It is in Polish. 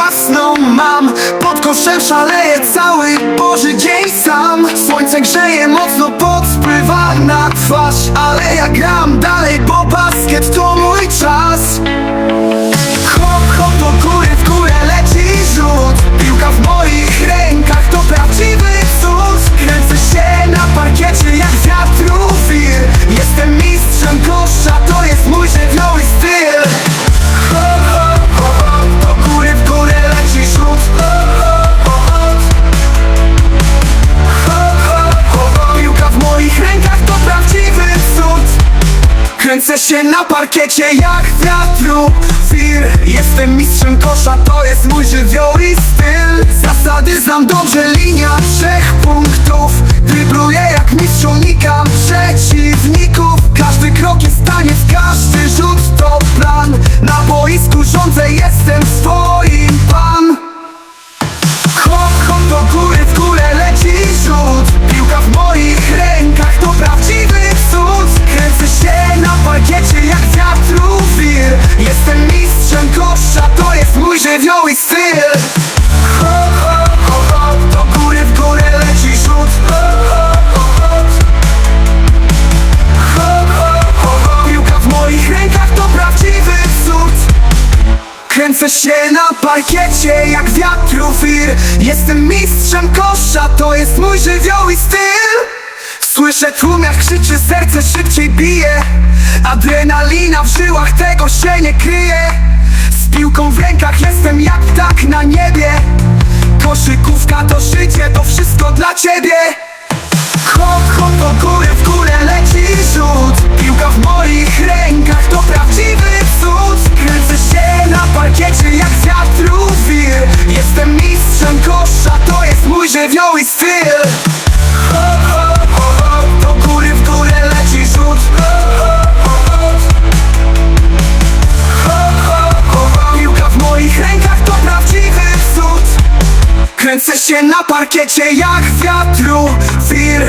własną mam. Pod koszem szaleje cały Boży dzień sam. Słońce grzeje mocno, podspływa na twarz. Ale ja gram dalej, bo basket to mój czas. Kręcę się na parkiecie jak wiatru wir Jestem mistrzem kosza, to jest mój żywioły styl. Zasady znam dobrze, linia trzech do góry, w górę leci rzut. Piłka w moich rękach to prawdziwy cud Kręcę się na parkiecie jak wiatru wir Jestem mistrzem kosza, to jest mój żywioły styl. Słyszę tłum jak krzyczy, serce szybciej bije. Adrenalina w żyłach, tego się nie kryje. Z piłką w rękach ptak na niebie. Koszykówka to życie, to wszystko dla ciebie. Hop, hop do góry, w górę leci rzut. Piłka w moich rękach to prawdziwy cud. Kręcę się na parkiecie jak wiatru wir. Jestem mistrzem kosza, to jest mój żywioły styl Kręcę się na parkiecie jak wiatru wir